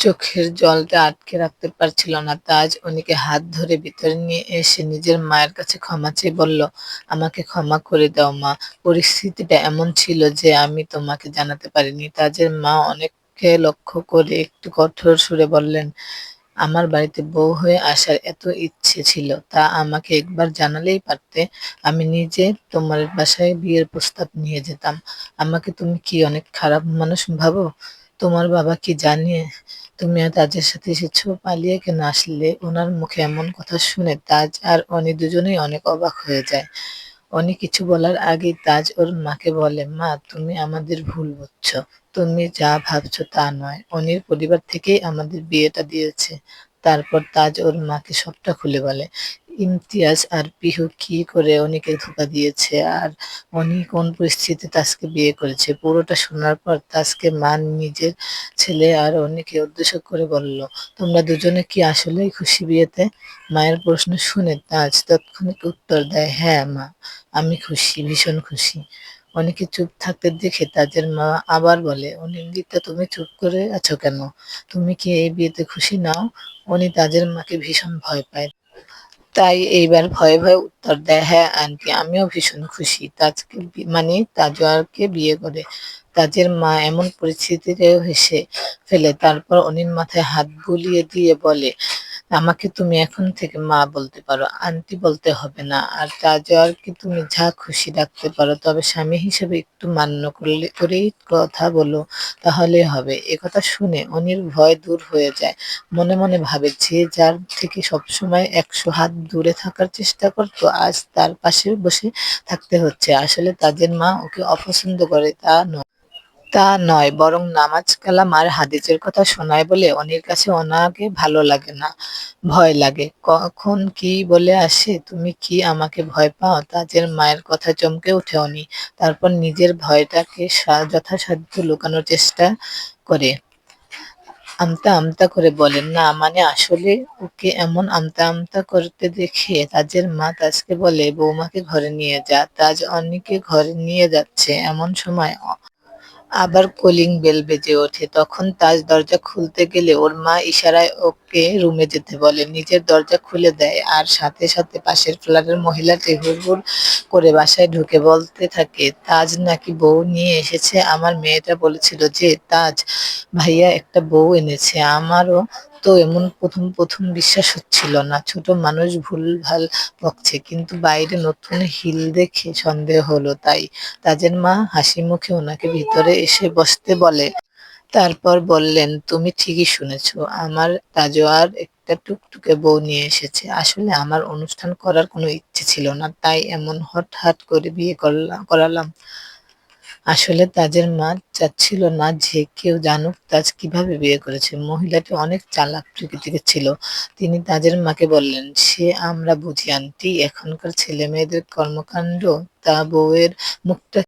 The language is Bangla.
চোখের জলটা আটকে রাখতে পারছিল না। তাজ উনিকে হাত ধরে ভিতরে নিয়ে এসে নিজের মায়ের কাছে ক্ষমা চেয়ে বলল, আমাকে ক্ষমা করে দাও মা। পরিস্থিতিটা এমন ছিল যে আমি তোমাকে জানাতে পারিনি। তাজের মা অনেককে লক্ষ্য করে একটু কঠোর সুরে বললেন, আমার বাড়িতে বউ হয়ে আসার এত ইচ্ছে ছিল, তা আমাকে একবার জানালেই পারতে। আমি নিজে তোমার বাসায় বিয়ের প্রস্তাব নিয়ে যেতাম। আমাকে তুমি কি অনেক খারাপ মানুষ ভাবো? তোমার বাবা কি জানে তুমি আর তাজের সাথে এসেছ পালিয়ে কেন আসলে? ওনার মুখে এমন কথা শুনে তাজ আর অনি দুজনেই অনেক অবাক হয়ে যায়। অনি কিছু বলার আগেই তাজ ওর মাকে বলে, মা, তুমি আমাদের ভুল বুঝছ। তুমি যা ভাবছ তা নয়। অনির পরিবার থেকেই আমাদের বিয়েটা দিয়েছে। তারপর তাজ ওর মাকে সবটা খুলে বলে, ইমতিয়াজ আর পিহু কি করে অনিকে ধোকা দিয়েছে? আর অনি কোন পরিস্থিতিতে তাজকে বিয়ে করেছে? পুরোটা শোনার পর তাজকে মা নিজের ছেলে আর অনিকে উদ্দেশ্য করে বলল, তোমরা দুজনে কি আসলেই খুশি বিয়েতে? মায়ের প্রশ্ন শুনে তাজ তৎক্ষণিক উত্তর দেয় হ্যাঁ মা, আমি খুশি, ভীষণ খুশি। অনেকে চুপ থাকতে দেখে তাদের মা আবার বলে, অনিন্দিতা, তুমি চুপ করে আছো কেন? তুমি কি এই বিয়েতে খুশি নাও? উনি তাজের মাকে ভীষণ ভয় পায়। তাই এইবার ভয়ে ভয়ে উত্তর দেয় হ্যাঁ আন্টি, আমিও ভীষণ খুশি। তাজকে মানে তাজওয়ারকে বিয়ে করে তাজের মা এমন পরিস্থিতিতে হেসে ফেলে। তারপর অনির মাথায় হাত বুলিয়ে দিয়ে বলে আমাকে তুমি এখন থেকে মা বলতে পারো, আন্টি বলতে হবে না। আর তাজওয়ারকে তুমি যা খুশি রাখতে পারো, তবে স্বামী হিসেবে একটু মান্য করলে, করেই কথা বলো তাহলে হবে। একথা শুনে অনির ভয় দূর হয়ে যায়। মনে মনে ভাবে যে যার থেকে সবসময় একশো হাত দূরে থাকার চেষ্টা করতো, আজ তার পাশে বসে থাকতে হচ্ছে। আসলে তাদের মা ওকে অপছন্দ করে তা নয়। তা নয়, বরং নামাজ কালাম আর হাদিসের কথা শোনায় বলে অনির কাছে ওনাকে ভালো লাগে না, ভয় লাগে। কখন কি বলে আসে, তুমি কি আমাকে ভয় পাও? তাজের মায়ের কথা চমকে উঠে অনি, তারপর নিজের ভয়টাকে যথাসাধ্য লুকানোর চেষ্টা করে। আমতা আমতা করে বলেন, না মানে আসলে ওকে এমন আমতা আমতা করতে দেখে তাজের মা তাজকে বলে বৌমাকে ঘরে নিয়ে যা, তাজ অনিকে ঘরে নিয়ে যাচ্ছে, এমন সময় আবার কলিং বেল বেজে ওঠে। তখন তাজ দরজা খুলতে গেলে ওর মা ইশারায় ওকে রুমে যেতে বলে। নিজের দরজা খুলে দেয় আর সাথে সাথে পাশের ফ্ল্যাটের মহিলাটি হুড়হুড় করে বাসায় ঢুকে বলতে থাকে, তাজ নাকি বউ নিয়ে এসেছে? আমার মেয়েটা বলেছিল যে, তাজ, ভাইয়া একটা বউ এনেছে। আমারও তো এমন প্রথম প্রথম বিশ্বাস হচ্ছিল না। ছোট মানুষ ভুলভাল বকছে, কিন্তু বাইরে নতুন হিল দেখে সন্দেহ হলো তাই। তাজের মা হাসি মুখে ওনাকে ভিতরে এসে বসতে বলে, তারপর বললেন, তুমি ঠিকই শুনেছো, আমার তাজোয়ার একটা টুকটুকে বউ নিয়ে এসেছে। আসলে আমার অনুষ্ঠান করার কোনো ইচ্ছে ছিল না, তাই এমন হঠাৎ করে বিয়ে করলাম করালাম। আসলে তাজের মা চাচ্ছিল না যে কেউ জানুক তাজ কীভাবে বিয়ে করেছে। মহিলাটি অনেক চালাক প্রকৃতিকে ছিল। তিনি তাজের মাকে বললেন, সে আমরা বুঝি, আনটি। এখনকার ছেলে মেয়েদের কর্মকাণ্ড তা বউয়ের মুখটা